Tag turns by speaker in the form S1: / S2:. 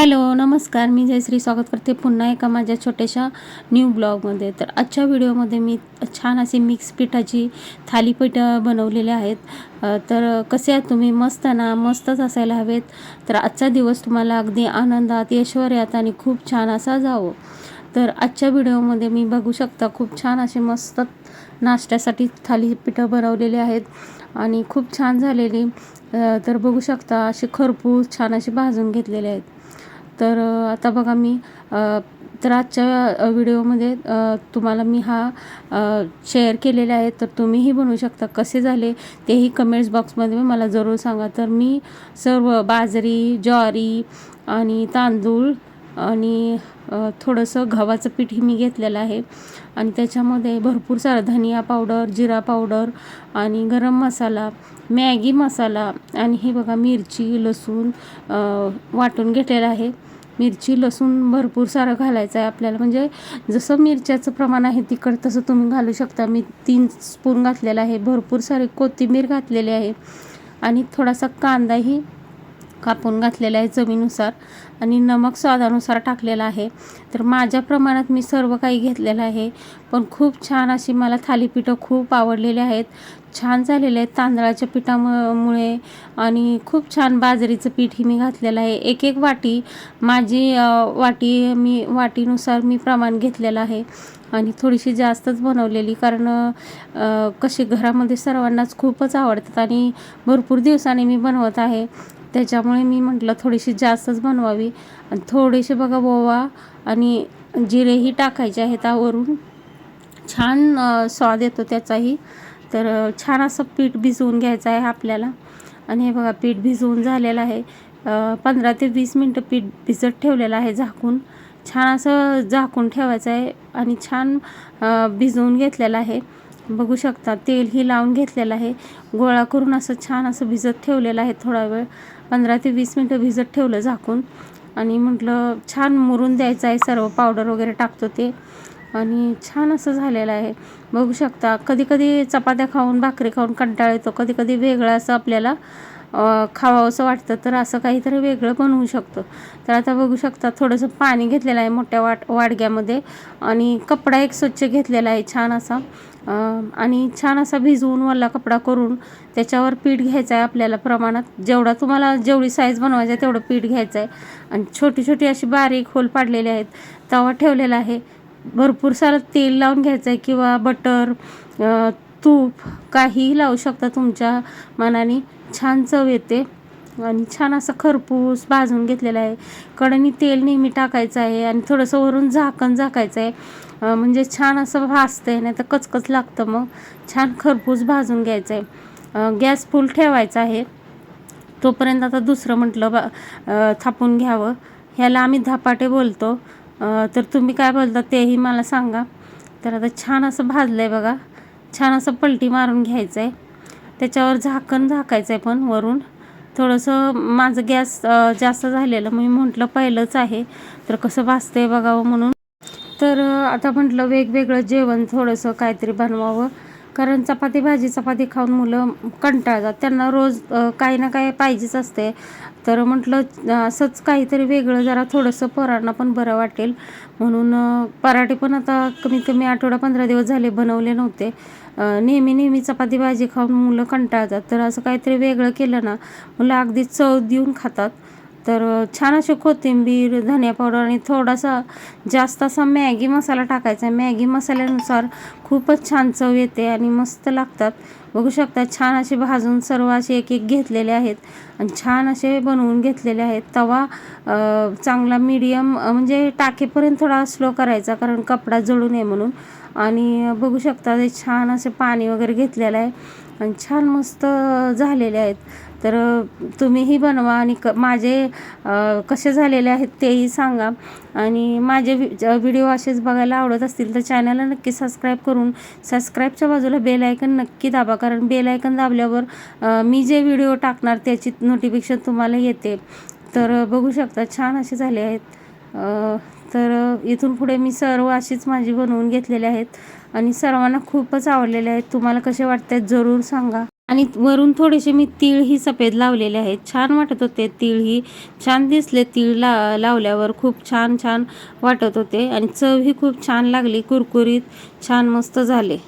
S1: Hello नमस्कार. मी जयश्री स्वागत करते पुन्हा एका माझ्या छोट्याशा न्यू ब्लॉगमध्ये तर आजच्या व्हिडिओमध्ये मी छान अशी मिक्स पिठाची थालीपीठं बनवलेले आहेत. तर कसे आहात तुम्ही? मस्त ना? मस्तच असायला हवेत. तर आजचा दिवस तुम्हाला अगदी आनंदात ऐश्वर्यात आणि खूप छान असा जावो. तर आजच्या व्हिडिओमध्ये मी बघू शकता खूप छान असे मस्त नाश्त्यासाठी थालीपीठं बनवलेले आहेत आणि खूप छान झालेली. तर बघू शकता असे खरपूस छान असे भाजून घेतलेले आहेत. तर आता बघा मी तर आजच्या व्हिडिओमध्ये तुम्हाला मी हा शेअर केलेले आहे तर तुम्हीही बनवू शकता. कसे झाले तेही कमेंट्स बॉक्समध्ये मला जरूर सांगा. तर मी सर्व बाजरी ज्वारी आणि तांदूळ आणि थोडंसं गव्हाचं पीठही मी घेतलेलं आहे. आणि त्याच्यामध्ये भरपूर सारा धनिया पावडर जिरा पावडर आणि गरम मसाला मॅगी मसाला आणि हे बघा मिरची लसूण वाटून घेतलेलं आहे. मिरची लसूण भरपूर सारं घालायचं आहे आपल्याला. म्हणजे जसं मिरच्याचं प्रमाण आहे तिखट तसं तुम्ही घालू शकता. मी तीन स्पून घातलेला आहे. भरपूर सारी कोथिंबीर घातलेली आहे. आणि थोडासा कांदाही कापून घातलेला आहे चवीनुसार आणि नमक स्वादानुसार टाकलेलं आहे. तर माझ्या प्रमाणात मी सर्व काही घेतलेलं आहे. पण खूप छान अशी मला थालीपीठं खूप आवडलेली आहेत. छान झालेले आहेत तांदळाच्या पिठामुळे आणि खूप छान बाजरीचं पीठही मी घातलेलं आहे. एक एक वाटी माझी वाटी मी वाटीनुसार मी प्रमाण घेतलेलं आहे. आणि थोडीशी जास्तच बनवलेली कारण कसे कशी घरामध्ये सर्वांनाच खूपच आवडतात आणि भरपूर दिवसांनी मी बनवत आहे. त्याच्यामुळे मी म्हटलं थोडीशी जास्तच बनवावी. आणि थोडेसे बघा ओवा आणि जिरेही टाकायचे आहेत त्यावरून छान स्वाद येतो त्याचाही. तर छान असं पीठ भिजवून घ्यायचं आहे आपल्याला. आणि हे बघा पीठ भिजवून झालेलं आहे. पंधरा ते वीस मिनटं पीठ भिजत ठेवलेलं आहे झाकून. छान असं झाकून ठेवायचं आहे. आणि छान भिजवून घेतलेलं आहे. बघू शकता तेलही लावून घेतलेलं आहे. गोळा करून असं छान असं भिजत ठेवलेलं आहे थोडा वेळ. पंधरा ते वीस मिनटं भिजत ठेवलं झाकून. आणि म्हटलं छान मुरून द्यायचं आहे सर्व पावडर वगैरे टाकतो ते. आणि छान असं झालेलं आहे. बघू शकता कधी कधी चपात्या खाऊन भाकरी खाऊन कंटाळ येतो. कधी कधी वेगळं असं आपल्याला अ, खावावंसं वाटतं तर असं काहीतरी वेगळं बनवू शकतो. तर आता बघू शकता थोडंसं पाणी घेतलेलं आहे मोठ्या वाट वाडग्यामध्ये आणि कपडा एक स्वच्छ घेतलेला आहे छान असा. आणि छान असा भिजवून वल्ला कपडा करून त्याच्यावर पीठ घ्यायचं आहे आपल्याला प्रमाणात. जेवढा तुम्हाला जेवढी साईज बनवायची आहे तेवढं पीठ घ्यायचं आहे. आणि छोटी छोटी अशी बारीक होल पाडलेली आहेत. तवा ठेवलेला आहे. भरपूर सारं तेल लावून घ्यायचं आहे किंवा बटर तूप काहीही लावू शकता तुमच्या मनाने. छान चव येते. आणि छान असं खरपूस भाजून घेतलेलं आहे. कडणी तेल नेहमी टाकायचं आहे आणि थोडंसं वरून झाकण झाकायचं आहे. म्हणजे छान असं भाजतं आहे नाही तर कचकच लागतं मग. छान खरपूस भाजून घ्यायचं आहे. गॅस फुल ठेवायचा आहे. तोपर्यंत आता दुसरं म्हटलं बा थापून घ्यावं. ह्याला आम्ही धपाटे बोलतो. तर तुम्ही काय बोलता तेही मला सांगा. तर आता छान असं भाजलं आहे बघा. छान असं पलटी मारून घ्यायचं आहे त्याच्यावर झाकण झाकायचं आहे पण वरून. थोडंसं माझं गॅस जास्त झालेलं मी म्हटलं पहिलंच आहे. तर कसं भासतंय बघावं म्हणून. तर आता म्हटलं वेगवेगळं जेवण थोडंसं काहीतरी बनवावं. कारण चपाती भाजी चपाती खाऊन मुलं कंटाळतात. त्यांना रोज काही ना काही पाहिजेच असते. तर म्हटलं असंच काहीतरी वेगळं जरा थोडंसं पोरांना पण बरं वाटेल. म्हणून पराठे पण आता कमीत कमी आठवडा पंधरा दिवस झाले बनवले नव्हते. नेहमी नेहमी चपाती भाजी खाऊन मुलं कंटाळतात. तर असं काहीतरी वेगळं केलं ना मुलं अगदी चव देऊन खातात. तर छान अशी कोथिंबीर धनिया पावडर आणि थोडासा जास्त असा मॅगी मसाला टाकायचा. आहे मॅगी मसाल्यानुसार खूपच छान चव येते आणि मस्त लागतात. बघू शकता छान असे भाजून सर्व असे एक एक घेतलेले आहेत आणि छान असे बनवून घेतलेले आहेत. तवा चांगला मीडियम म्हणजे टाकेपर्यंत थोडा स्लो करायचा कारण कपडा जळू नये म्हणून. आणि बघू शकता ते छान असे पाणी वगैरे घेतलेलं आहे आणि छान मस्त झालेले आहेत. तर तुम्हीही बनवा आणि क माझे कसे झालेले आहेत तेही सांगा. आणि माझे व्हिडिओ असेच बघायला आवडत असतील तर चॅनलला नक्की सबस्क्राईब करून सबस्क्राईबच्या बाजूला बेल आयकन नक्की दाबा. कारण बेल आयकन दाबल्यावर मी जे व्हिडिओ टाकणार त्याची नोटिफिकेशन तुम्हाला येते. तर बघू शकता छान असे झाले आहेत. तर इथून पुढे मी सर्व अशीच माझी बनवून घेतलेले आहेत. आणि सर्वांना खूपच आवडलेले आहेत. तुम्हाला कसे वाटतात जरूर सांगा. आणि वरून थोडेसे मी तीळही सफेद लावलेले आहेत. छान वाटत होते तीळही. छान दिसले तीळ ला लावल्यावर. खूप छान छान वाटत होते. आणि चवही खूप छान लागली. कुरकुरीत छान मस्त झाले.